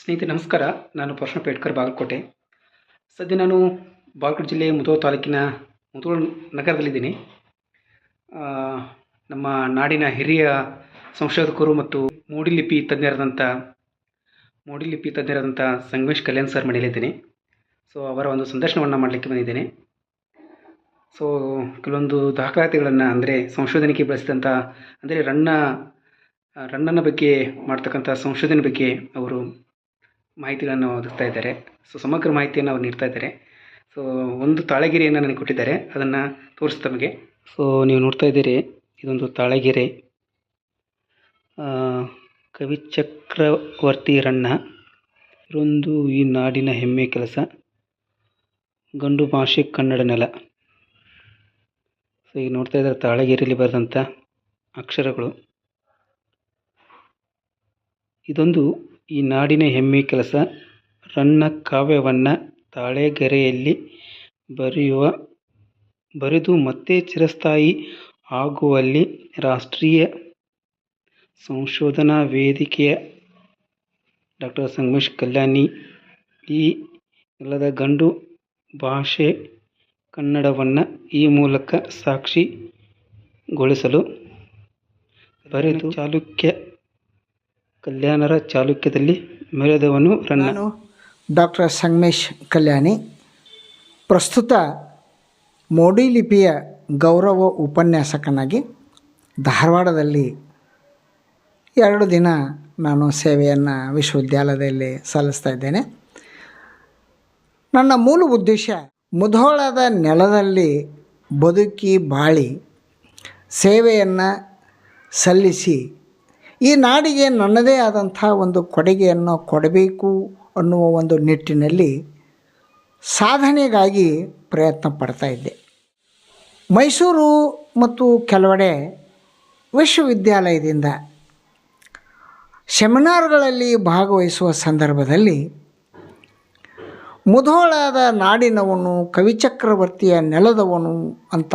ಸ್ನೇಹಿತರೆ, ನಮಸ್ಕಾರ. ನಾನು ಪರಶುರಾಮ್ ಪೇಟ್ಕರ್ ಬಾಗಲಕೋಟೆ. ಸದ್ಯ ನಾನು ಬಾಗಲಕೋಟೆ ಜಿಲ್ಲೆಯ ಮುಧೋಳ ತಾಲೂಕಿನ ಮುಧೋಳ ನಗರದಲ್ಲಿದ್ದೀನಿ. ನಮ್ಮ ನಾಡಿನ ಹಿರಿಯ ಸಂಶೋಧಕರು ಮತ್ತು ಮೂಡಿಲಿಪಿ ತಜ್ಞರಾದಂಥ ಮೂಡಿಲಿಪಿ ತಜ್ಞರಾದಂಥ ಸಂಗಮೇಶ್ ಕಲ್ಯಾಣ್ ಸರ್ ಮನೆಯಲ್ಲಿದ್ದೀನಿ. ಸೊ ಅವರ ಒಂದು ಸಂದರ್ಶನವನ್ನು ಮಾಡಲಿಕ್ಕೆ ಬಂದಿದ್ದೇನೆ. ಸೊ ಕೆಲವೊಂದು ದಾಖಲಾತಿಗಳನ್ನು ಅಂದರೆ ಸಂಶೋಧನೆಗೆ ಬಳಸಿದಂಥ, ಅಂದರೆ ರಣ್ಣ ರಣ್ಣನ ಬಗ್ಗೆ ಮಾಡ್ತಕ್ಕಂಥ ಸಂಶೋಧನೆ ಬಗ್ಗೆ ಅವರು ಮಾಹಿತಿಗಳನ್ನು ಒದಗಿಸ್ತಾ ಇದ್ದಾರೆ. ಸೊ ಸಮಗ್ರ ಮಾಹಿತಿಯನ್ನು ಅವ್ರು ನೀಡ್ತಾ ಇದ್ದಾರೆ. ಸೊ ಒಂದು ತಾಳಗಿರಿಯನ್ನು ನನಗೆ ಕೊಟ್ಟಿದ್ದಾರೆ. ಅದನ್ನು ತೋರಿಸಿ ತಮಗೆ. ಸೊ ನೀವು ನೋಡ್ತಾ ಇದ್ದೀರಿ, ಇದೊಂದು ತಾಳಗೆರೆ. ಕವಿಚಕ್ರವರ್ತಿ ರಣ್ಣ ಇದೊಂದು ಈ ನಾಡಿನ ಹೆಮ್ಮೆ ಕೆಲಸ. ಗಂಡು ಭಾಷೆ ಕನ್ನಡ ನೆಲ. ಸೊ ಈಗ ನೋಡ್ತಾ ಇದ್ದಾರೆ ತಾಳಗೆರೆಯಲ್ಲಿ ಬರೆದಂಥ ಅಕ್ಷರಗಳು. ಇದೊಂದು ಈ ನಾಡಿನ ಹೆಮ್ಮೆ ಕೆಲಸ. ರನ್ನ ಕಾವ್ಯವನ್ನು ತಾಳೆಗರೆಯಲ್ಲಿ ಬರೆಯುವ, ಬರೆದು ಮತ್ತೆ ಚಿರಸ್ಥಾಯಿ ಆಗುವಲ್ಲಿ ರಾಷ್ಟ್ರೀಯ ಸಂಶೋಧನಾ ವೇದಿಕೆಯ ಡಾಕ್ಟರ್ ಸಂಗಮೇಶ್ ಕಲ್ಯಾಣಿ ಈ ನೆಲದ ಗಂಡು ಭಾಷೆ ಕನ್ನಡವನ್ನು ಈ ಮೂಲಕ ಸಾಕ್ಷಿಗೊಳಿಸಲು ಬರೆದು ಚಾಲುಕ್ಯ ಕಲ್ಯಾಣರ ಚಾಲುಕ್ಯದಲ್ಲಿ ಮೆರೆದವನು ನಾನು ಡಾಕ್ಟರ್ ಸಂಗಮೇಶ್ ಕಲ್ಯಾಣಿ. ಪ್ರಸ್ತುತ ಮೋಡಿ ಲಿಪಿಯ ಗೌರವ ಉಪನ್ಯಾಸಕನಾಗಿ ಧಾರವಾಡದಲ್ಲಿ ಎರಡು ದಿನ ನಾನು ಸೇವೆಯನ್ನು ವಿಶ್ವವಿದ್ಯಾಲಯದಲ್ಲಿ ಸಲ್ಲಿಸ್ತಾ ಇದ್ದೇನೆ. ನನ್ನ ಮೂಲ ಉದ್ದೇಶ ಮುಧೋಳದ ನೆಲದಲ್ಲಿ ಬದುಕಿ ಬಾಳಿ ಸೇವೆಯನ್ನು ಸಲ್ಲಿಸಿ ಈ ನಾಡಿಗೆ ನನ್ನದೇ ಆದಂಥ ಒಂದು ಕೊಡುಗೆಯನ್ನು ಕೊಡಬೇಕು ಅನ್ನುವ ಒಂದು ನಿಟ್ಟಿನಲ್ಲಿ ಸಾಧನೆಗಾಗಿ ಪ್ರಯತ್ನ ಪಡ್ತಾ ಇದ್ದೆ. ಮೈಸೂರು ಮತ್ತು ಕೆಲವೆಡೆ ವಿಶ್ವವಿದ್ಯಾಲಯದಿಂದ ಸೆಮಿನಾರ್ಗಳಲ್ಲಿ ಭಾಗವಹಿಸುವ ಸಂದರ್ಭದಲ್ಲಿ ಮುಧೋಳಾದ ನಾಡಿನವನು ಕವಿಚಕ್ರವರ್ತಿಯ ನೆಲದವನು ಅಂತ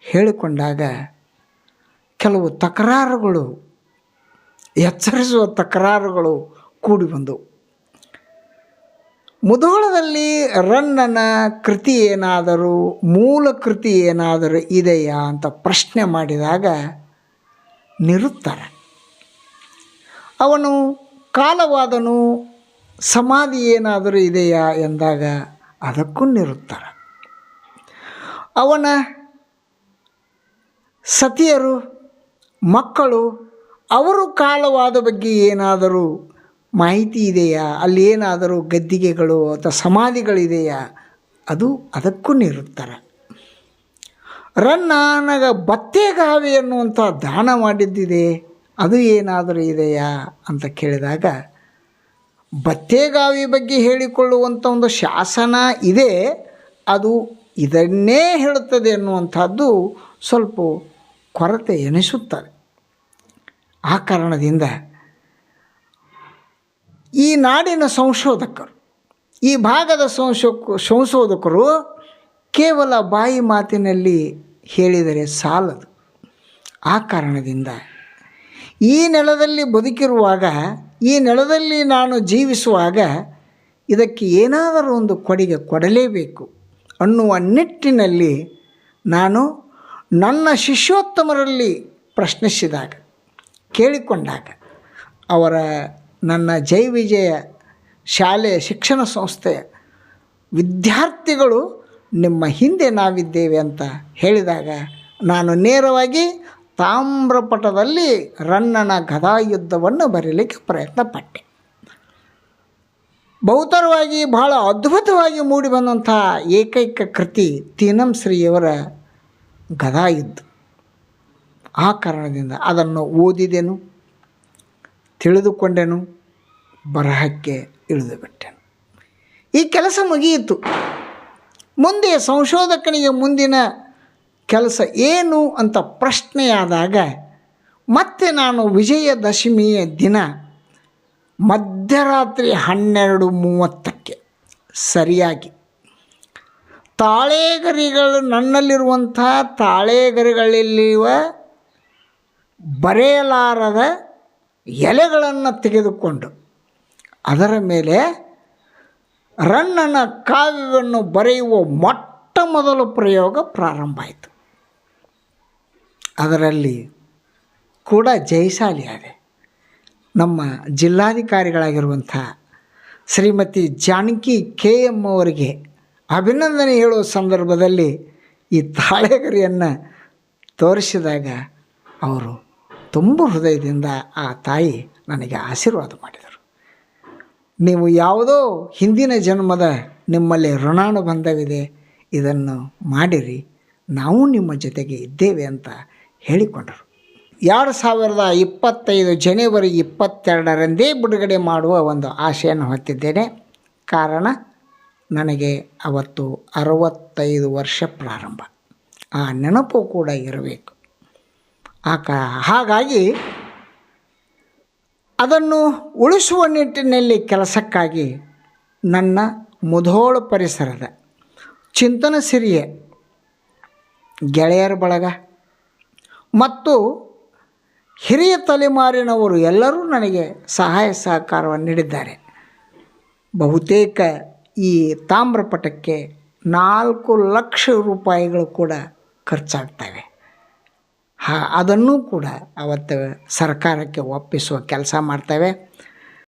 ಹೇಳಿಕೊಂಡಾಗ ಕೆಲವು ತಕರಾರುಗಳು ಎಚ್ಚರಿಸುವ ತಕರಾರುಗಳು ಕೂಡಿ ಬಂದವು. ಮುಧೋಳದಲ್ಲಿ ರನ್ನನ ಕೃತಿ ಏನಾದರೂ, ಮೂಲ ಕೃತಿ ಏನಾದರೂ ಇದೆಯಾ ಅಂತ ಪ್ರಶ್ನೆ ಮಾಡಿದಾಗ ನಿರುತ್ತರ. ಅವನು ಕಾಲವಾದನು, ಸಮಾಧಿ ಏನಾದರೂ ಇದೆಯಾ ಎಂದಾಗ ಅದಕ್ಕೂ ನಿರುತ್ತರ. ಅವನ ಸತಿಯರು, ಮಕ್ಕಳು ಅವರು ಕಾಲವಾದ ಬಗ್ಗೆ ಏನಾದರೂ ಮಾಹಿತಿ ಇದೆಯಾ? ಅಲ್ಲಿ ಏನಾದರೂ ಗದ್ದಿಗೆಗಳು ಅಥವಾ ಸಮಾಧಿಗಳಿದೆಯಾ? ಅದು ಅದಕ್ಕೂ ನಿರುತ್ತರ. ರನ್ನಾನಗ ಬತ್ತೇಗಾವಿ ಅನ್ನುವಂಥ ದಾನ ಮಾಡಿದ್ದಿದೆ. ಅದು ಏನಾದರೂ ಇದೆಯಾ? ಅಂತ ಕೇಳಿದಾಗ ಬತ್ತೇಗಾವಿ ಬಗ್ಗೆ ಹೇಳಿಕೊಳ್ಳುವಂಥ ಒಂದು ಶಾಸನ ಇದೆ. ಅದು ಇದನ್ನೇ ಹೇಳುತ್ತದೆ ಅನ್ನುವಂಥದ್ದು ಸ್ವಲ್ಪ ಕೊರತೆ ಎನಿಸುತ್ತದೆ. ಆ ಕಾರಣದಿಂದ ಈ ನಾಡಿನ ಸಂಶೋಧಕರು, ಈ ಭಾಗದ ಸಂಶೋಕ, ಸಂಶೋಧಕರು ಕೇವಲ ಬಾಯಿ ಮಾತಿನಲ್ಲಿ ಹೇಳಿದರೆ ಸಾಲದು. ಆ ಕಾರಣದಿಂದ ಈ ನೆಲದಲ್ಲಿ ಬದುಕಿರುವಾಗ, ಈ ನೆಲದಲ್ಲಿ ನಾನು ಜೀವಿಸುವಾಗ ಇದಕ್ಕೆ ಏನಾದರೂ ಒಂದು ಕೊಡುಗೆ ಕೊಡಲೇಬೇಕು ಅನ್ನುವ ನಿಟ್ಟಿನಲ್ಲಿ ನಾನು ನನ್ನ ಶಿಷ್ಯೋತ್ತಮರಲ್ಲಿ ಪ್ರಶ್ನಿಸಿದಾಗ ಕೇಳಿಕೊಂಡಾಗ ಅವರ ನನ್ನ ಜೈ ವಿಜಯ ಶಾಲೆಯ ಶಿಕ್ಷಣ ಸಂಸ್ಥೆಯ ವಿದ್ಯಾರ್ಥಿಗಳು ನಿಮ್ಮ ಹಿಂದೆ ನಾವಿದ್ದೇವೆ ಅಂತ ಹೇಳಿದಾಗ ನಾನು ನೇರವಾಗಿ ತಾಮ್ರಪಟದಲ್ಲಿ ರನ್ನನ ಗದಾಯುದ್ಧವನ್ನು ಬರೀಲಿಕ್ಕೆ ಪ್ರಯತ್ನ ಪಟ್ಟೆ ಬಹುತರವಾಗಿ ಬಹಳ ಅದ್ಭುತವಾಗಿ ಮೂಡಿಬಂದಂಥ ಏಕೈಕ ಕೃತಿ ತೀನಂ ಶ್ರೀಯವರ ಗದಾಯುದ್ಧ. ಆ ಕಾರಣದಿಂದ ಅದನ್ನು ಓದಿದೆನು, ತಿಳಿದುಕೊಂಡೆನು, ಬರಹಕ್ಕೆ ಇಳಿದು ಬಿಟ್ಟೆನು. ಈ ಕೆಲಸ ಮುಗಿಯಿತು. ಮುಂದೆ ಸಂಶೋಧಕನಿಗೆ ಮುಂದಿನ ಕೆಲಸ ಏನು ಅಂತ ಪ್ರಶ್ನೆಯಾದಾಗ, ಮತ್ತೆ ನಾನು ವಿಜಯದಶಮಿಯ ದಿನ ಮಧ್ಯರಾತ್ರಿ ಹನ್ನೆರಡು ಮೂವತ್ತಕ್ಕೆ ಸರಿಯಾಗಿ ತಾಳೆಗರಿಗಳು ನನ್ನಲ್ಲಿರುವಂಥ ತಾಳೆಗರಿಗಳಲ್ಲಿರುವ ಬರೆಯಲಾರದ ಎಲೆಗಳನ್ನು ತೆಗೆದುಕೊಂಡು ಅದರ ಮೇಲೆ ರಣ್ಣನ ಕಾವ್ಯವನ್ನು ಬರೆಯುವ ಮೊಟ್ಟ ಮೊದಲು ಪ್ರಯೋಗ ಪ್ರಾರಂಭ ಆಯಿತು. ಅದರಲ್ಲಿ ಕೂಡ ಜಯಶಾಲಿಯಾದೆ ನಮ್ಮ ಜಿಲ್ಲಾಧಿಕಾರಿಗಳಾಗಿರುವಂಥ ಶ್ರೀಮತಿ ಜಾನಕಿ ಕೆ ಎಂ ಅವರಿಗೆ ಅಭಿನಂದನೆ ಹೇಳುವ ಸಂದರ್ಭದಲ್ಲಿ ಈ ತಾಳೆಗರಿಯನ್ನು ತೋರಿಸಿದಾಗ ಅವರು ತುಂಬ ಹೃದಯದಿಂದ ಆ ತಾಯಿ ನನಗೆ ಆಶೀರ್ವಾದ ಮಾಡಿದರು. ನೀವು ಯಾವುದೋ ಹಿಂದಿನ ಜನ್ಮದ ನಿಮ್ಮಲ್ಲಿ ಋಣಾನುಬಂಧವಿದೆ, ಇದನ್ನು ಮಾಡಿರಿ, ನಾವು ನಿಮ್ಮ ಜೊತೆಗೆ ಇದ್ದೇವೆ ಅಂತ ಹೇಳಿಕೊಂಡರು. ಎರಡು ಸಾವಿರದ ಇಪ್ಪತ್ತೈದು ಜನವರಿ ಇಪ್ಪತ್ತೆರಡರಂದೇ ಬಿಡುಗಡೆ ಮಾಡುವ ಒಂದು ಆಶೆಯನ್ನು ಹೊತ್ತಿದ್ದೇನೆ. ಕಾರಣ, ನನಗೆ ಅವತ್ತು ಅರವತ್ತೈದು ವರ್ಷ ಪ್ರಾರಂಭ. ಆ ನೆನಪು ಕೂಡ ಇರಬೇಕು. ಆ ಕ ಹಾಗಾಗಿ ಅದನ್ನು ಉಳಿಸುವ ನಿಟ್ಟಿನಲ್ಲಿ ಕೆಲಸಕ್ಕಾಗಿ ನನ್ನ ಮುಧೋಳು ಪರಿಸರದ ಚಿಂತನ ಸಿರಿಯ, ಗೆಳೆಯರ ಬಳಗ ಮತ್ತು ಹಿರಿಯ ತಲೆಮಾರಿನವರು ಎಲ್ಲರೂ ನನಗೆ ಸಹಾಯ ಸಹಕಾರವನ್ನು ನೀಡಿದ್ದಾರೆ. ಬಹುತೇಕ ಈ ತಾಮ್ರಪಟಕ್ಕೆ ನಾಲ್ಕು ಲಕ್ಷ ರೂಪಾಯಿಗಳು ಕೂಡ ಖರ್ಚಾಗ್ತವೆ. ಹಾ ಅದನ್ನು ಕೂಡ ಅವತ್ತು ಸರ್ಕಾರಕ್ಕೆ ಒಪ್ಪಿಸುವ ಕೆಲಸ ಮಾಡ್ತೇವೆ.